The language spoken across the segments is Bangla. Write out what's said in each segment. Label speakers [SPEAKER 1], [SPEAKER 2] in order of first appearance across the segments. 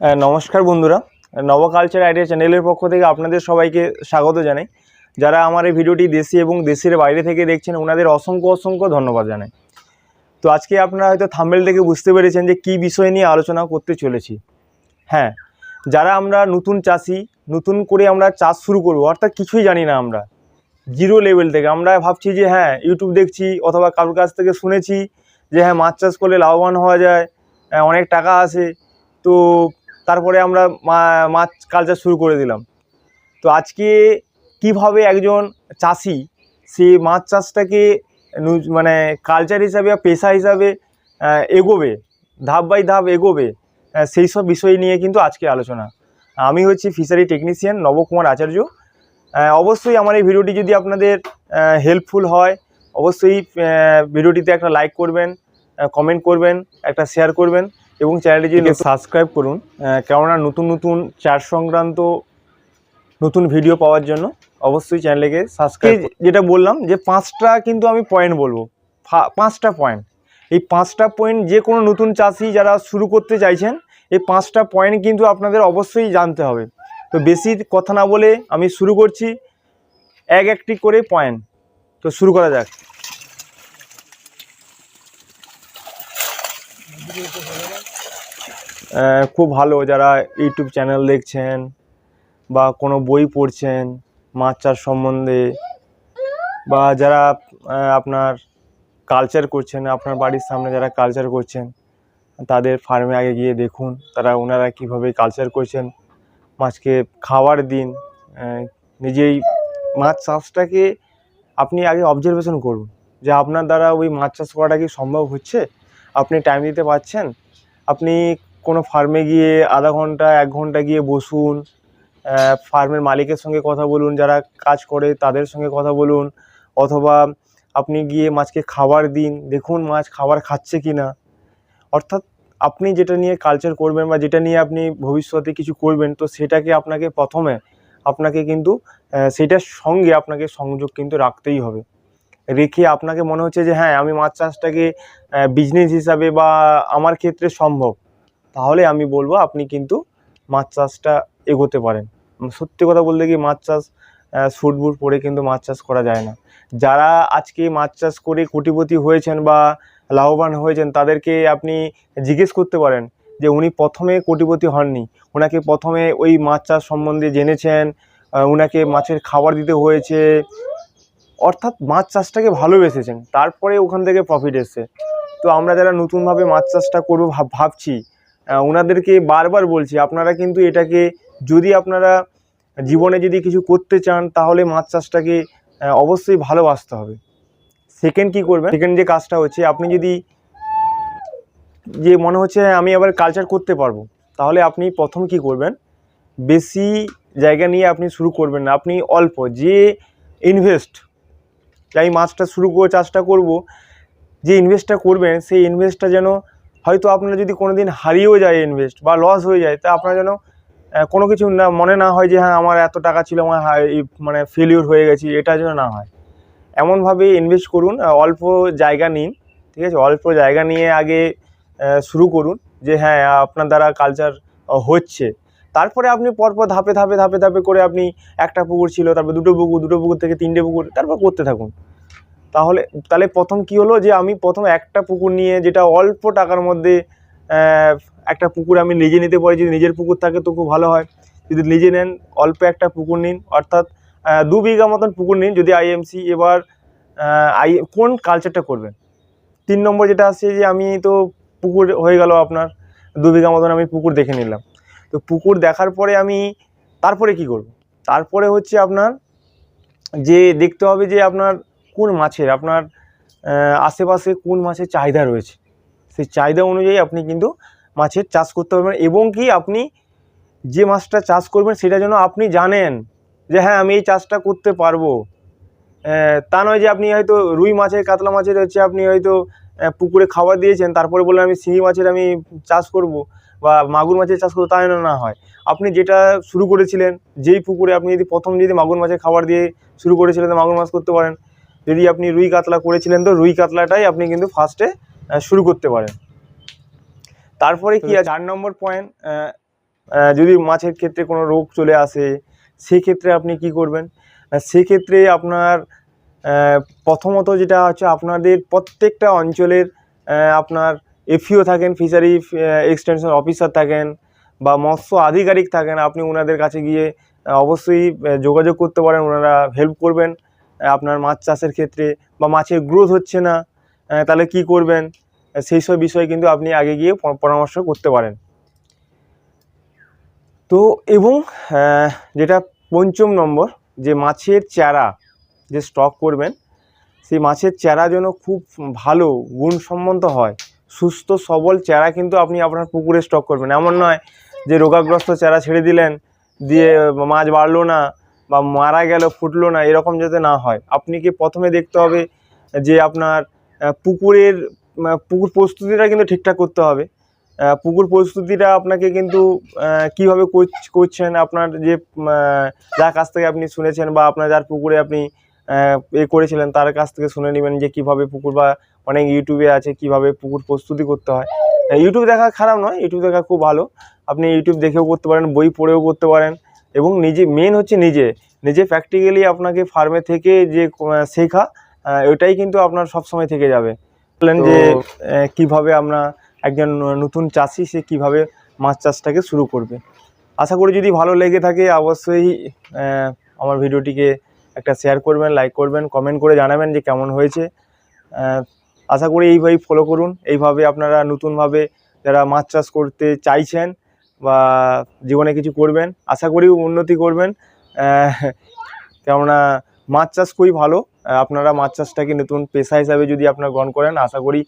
[SPEAKER 1] নমস্কার বন্ধুরা। নব কালচার আইডিয়া চ্যানেলের পক্ষ থেকে আপনাদের সবাইকে স্বাগত জানাই। যারা আমার এই ভিডিওটি দেশি এবং দেশের বাইরে থেকে দেখছেন, ওনাদের অসংখ্য অসংখ্য ধন্যবাদ জানাই। তো আজকে আপনারা হয়তো থাম্বেল থেকে বুঝতে পেরেছেন যে কী বিষয় নিয়ে আলোচনা করতে চলেছি। হ্যাঁ যারা আমরা নতুন চাষি, নতুন করে আমরা চাষ শুরু করব, অর্থাৎ কিছুই জানি না আমরা। জিরো লেভেল থেকে আমরা ভাবছি যে হ্যাঁ ইউটিউব দেখছি অথবা কারোর কাছ থেকে শুনেছি যে হ্যাঁ মাছ চাষ করলে লাভবান হওয়া যায় অনেক টাকা আসে। তো তারপরে আমরা মাছ কালচার শুরু করে দিলাম। তো আজকে কীভাবে একজন চাষি সে মাছ চাষটাকে মানে কালচার হিসাবে বা পেশা হিসাবে এগোবে, ধাপ বাই ধাপ এগোবে সেই সব বিষয় নিয়ে কিন্তু আজকে আলোচনা। আমি হচ্ছি ফিশারি টেকনিশিয়ান নবকুমার আচার্য। অবশ্যই আমার এই ভিডিওটি যদি আপনাদের হেল্পফুল হয়, অবশ্যই ভিডিওটিতে একটা লাইক করবেন কমেন্ট করবেন, একটা শেয়ার করবেন। এবং চ্যানেলটি যদি সাবস্ক্রাইব করুন কেননা নতুন নতুন চার সংক্রান্ত নতুন ভিডিও পাওয়ার জন্য অবশ্যই চ্যানেলকে সাবস্ক্রাইব যেটা বললাম যে পাঁচটা কিন্তু আমি পয়েন্ট বলব। পাঁচটা পয়েন্ট এই পাঁচটা পয়েন্ট যে কোনো নতুন চাষি যারা শুরু করতে চাইছেন এই পাঁচটা পয়েন্ট কিন্তু আপনাদের অবশ্যই জানতে হবে। তো বেশি কথা না বলে আমি শুরু করছি। এক একটি করে পয়েন্ট তো শুরু করা যাক। খুব ভালো যারা ইউটিউব চ্যানেল দেখছেন বা কোনো বই পড়ছেন মাছ চাষ সম্বন্ধে বা যারা আপনার কালচার করছেন, আপনার বাড়ির সামনে যারা কালচার করছেন, তাদের ফার্মে আগে গিয়ে দেখুন তারা ওনারা কীভাবে কালচার করছেন। মাছকে খাওয়ার দিন নিজেই মাছ চাষটাকে আপনি আগে অবজারভেশন করুন যে আপনার দ্বারা ওই মাছ চাষ করাটা কি সম্ভব হচ্ছে? আপনি টাইম দিতে পারছেন? আপনি কোনো ফার্মে গিয়ে আধা ঘণ্টা, এক ঘণ্টা গিয়ে বসুন ফার্মের মালিকের সঙ্গে কথা বলুন, যারা কাজ করে তাদের সঙ্গে কথা বলুন, অথবা আপনি গিয়ে মাছকে খাবার দিন, দেখুন মাছ খাবার খাচ্ছে কি না অর্থাৎ আপনি যেটা নিয়ে কালচার করবেন বা যেটা নিয়ে আপনি ভবিষ্যতে কিছু করবেন, তো সেটাকে আপনাকে প্রথমে আপনাকে কিন্তু সেটার সঙ্গে আপনাকে সংযোগ কিন্তু রাখতেই হবে। রেখে আপনাকে মনে হচ্ছে যে হ্যাঁ আমি মাছ চাষটাকে বিজনেস হিসাবে বা আমার ক্ষেত্রে সম্ভব। তাহলে আমি বলব আপনি কিন্তু মাছ চাষটা এগোতে পারেন। সত্যি কথা বলতে কি মাছ চাষ স্যুট বুট পরে কিন্তু মাছ চাষ করা যায় না। যারা আজকে মাছ চাষ করে কোটিপতি হয়েছেন বা লাভবান হয়েছেন, তাদেরকে আপনি জিজ্ঞেস করতে পারেন যে উনি প্রথমে কোটিপতি হননি। ওনাকে প্রথমে ওই মাছ চাষ সম্বন্ধে জেনেছেন ওনাকে মাছের খাবার দিতে হয়েছে। অর্থাৎ মাছ চাষটাকে ভালোবেসেছেন। তারপরে ওখান থেকে প্রফিট এসছে। তো আমরা যারা নতুনভাবে মাছ চাষটা করব ভাব, ভাবছি ওনাদেরকে বারবার বলছি, আপনারা কিন্তু এটাকে যদি আপনারা জীবনে যদি কিছু করতে চান, তাহলে মাছ চাষটাকে অবশ্যই ভালোবাসতে হবে। সেকেন্ড কি করবেন? সেকেন্ড যে কাজটা হচ্ছে, আপনি যদি যে মনে হচ্ছে আমি আবার কালচার করতে পারব, তাহলে আপনি প্রথম কি করবেন? বেশি জায়গা নিয়ে আপনি শুরু করবেন না, আপনি অল্প, যে ইনভেস্ট যাই মাছটা শুরু করে চাষটা করব, যে ইনভেস্টটা করবেন, সেই ইনভেস্টটা যেন হয়তো আপনার যদি কোনো দিন হারিয়েও যায় ইনভেস্ট বা লস হয়ে যায়, তা আপনার যেন কোনো কিছু না, মনে না হয় যে হ্যাঁ আমার এত টাকা ছিল, আমার মানে ফেলিওর হয়ে গেছি, এটা যেন না হয়। এমনভাবে ইনভেস্ট করুন অল্প জায়গা নিন, ঠিক আছে? অল্প জায়গা নিয়ে আগে শুরু করুন যে হ্যাঁ আপনার দ্বারা কালচার হচ্ছে। তারপরে আপনি পরপর ধাপে ধাপে ধাপে ধাপে করে আপনি একটা পুকুর ছিল, তারপর দুটো পুকুর দুটো পুকুর থেকে তিনটে পুকুর, তারপর করতে থাকুন। তাহলে তাহলে প্রথম কি হলো যে আমি প্রথম একটা পুকুর নিয়ে যেটা অল্প টাকার মধ্যে একটা পুকুর আমি নিজে নিতে পারি, যদি নিজের পুকুর থাকে তো খুব ভালো হয়। যদি নিজে নেন, অল্প একটা পুকুর নিন, অর্থাৎ দু বিঘা মতন পুকুর নিন, যদি আইএমসি এবার আই, কোন কালচারটা করবেন? তিন নম্বর যেটা আসছে যে আমি তো পুকুর হয়ে গেল আপনার, দু বিঘা মতন আমি পুকুর দেখে নিলাম। তো পুকুর দেখার পরে আমি তারপরে কি করব? তারপরে হচ্ছে আপনার যে দেখতে হবে যে আপনার কোন মাছের, আপনার আশেপাশে কোন মাছের চাহিদা রয়েছে? সেই চাহিদা অনুযায়ী আপনি কিন্তু মাছের চাষ করতে পারবেন এবং কি আপনি যে মাছটা চাষ করবেন সেটা যেন আপনি জানেন যে হ্যাঁ আমি এই চাষটা করতে পারব। তা নয় যে আপনি হয়তো রুই মাছের, কাতলা মাছের হচ্ছে আপনি হয়তো পুকুরে খাবার দিয়েছেন, তারপরে বললেন আমি শিঙি মাছের আমি চাষ করব বা মাগুর মাছের চাষ করব তাই যেন না হয়। আপনি যেটা শুরু করেছিলেন, যেই পুকুরে আপনি যদি প্রথম যদি মাগুর মাছের খাবার দিয়ে শুরু করেছিলেন, তো মাগুর মাছ করতে পারেন। যদি আপনি রুই কাতলা করেছিলেন তো রুই কাতলাটাই আপনি কিন্তু ফার্স্টে শুরু করতে পারেন। তারপরে কি আছে? চার নম্বর পয়েন্ট যদি মাছের ক্ষেত্রে কোনো রোগ চলে আসে সেক্ষেত্রে আপনি কি করবেন? সেক্ষেত্রে আপনার প্রথমত যেটা হচ্ছে আপনাদের প্রত্যেকটা অঞ্চলের আপনার এফিও থাকেন ফিশারি এক্সটেনশন অফিসার থাকেন বা মৎস্য আধিকারিক থাকেন আপনি ওনাদের কাছে গিয়ে অবশ্যই যোগাযোগ করতে পারেন ওনারা হেল্প করবেন। আপনার মাছ চাষের ক্ষেত্রে বা মাছের গ্রোথ হচ্ছে না তাহলে কি করবেন? সেই সব বিষয়ে কিন্তু আপনি আগে গিয়ে পরামর্শ করতে পারেন। তো এবং যেটা পঞ্চম নম্বর, যে মাছের চারা যে স্টক করবেন, সেই মাছের চারা যেন খুব ভালো, গুণসম্মত হয়। সুস্থ, সবল চারা কিন্তু আপনি আপনার পুকুরে স্টক করবেন। এমন নয় যে রোগাগ্রস্ত চারা ছেড়ে দিলেন, দিয়ে মাছ বাড়লো না বা মারা গেল ফুটলো না, এরকম যাতে না হয়, আপনি কি প্রথমে দেখতে হবে যে আপনার পুকুরের পুকুর প্রস্তুতিটা কিন্তু ঠিকঠাক করতে হবে। পুকুর প্রস্তুতিটা আপনাকে কিন্তু কীভাবে করছেন, আপনার যে যার কাছ থেকে আপনি শুনেছেন বা আপনার যার পুকুরে আপনি এ করেছিলেন, তার কাছ থেকে শুনে নেবেন যে কীভাবে পুকুর বা অনেক ইউটিউবে আছে, কীভাবে পুকুর প্রস্তুতি করতে হয়। ইউটিউব দেখা খারাপ নয় ইউটিউব দেখা খুব ভালো। আপনি ইউটিউব দেখেও করতে পারেন, বই পড়েও করতে পারেন। এবং নিজে মেন হচ্ছে নিজে। নিজে প্র্যাকটিক্যালি আপনাকে ফার্মে থেকে যে শেখা আহ, ওইটাই কিন্তু আপনার সবসময় থেকে যাবে। বললেন যে কীভাবে আমরা একজন নতুন চাষি সে কীভাবে মাছ চাষটাকে শুরু করবে? আশা করি যদি ভালো লেগে থাকে অবশ্যই আমার ভিডিওটিকে একটা শেয়ার করবেন লাইক করবেন কমেন্ট করে জানাবেন যে কেমন হয়েছে। আশা করি এইভাবেই ফলো করুন। এইভাবে আপনারা নতুনভাবে যারা মাছ চাষ করতে চাইছেন বা জীবনে কিছু করবেন, আশা করি উন্নতি করবেন। কেননা মাছ চাষ খুবই ভালো। আপনারা মাছ চাষটাকে নতুন পেশা হিসাবে যদি আপনার গ্রহণ করেন, আশা করি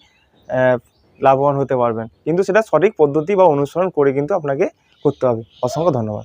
[SPEAKER 1] লাভবান হতে পারবেন। কিন্তু সেটা সঠিক পদ্ধতি বা অনুসরণ করে কিন্তু আপনাকে করতে হবে। অসংখ্য ধন্যবাদ।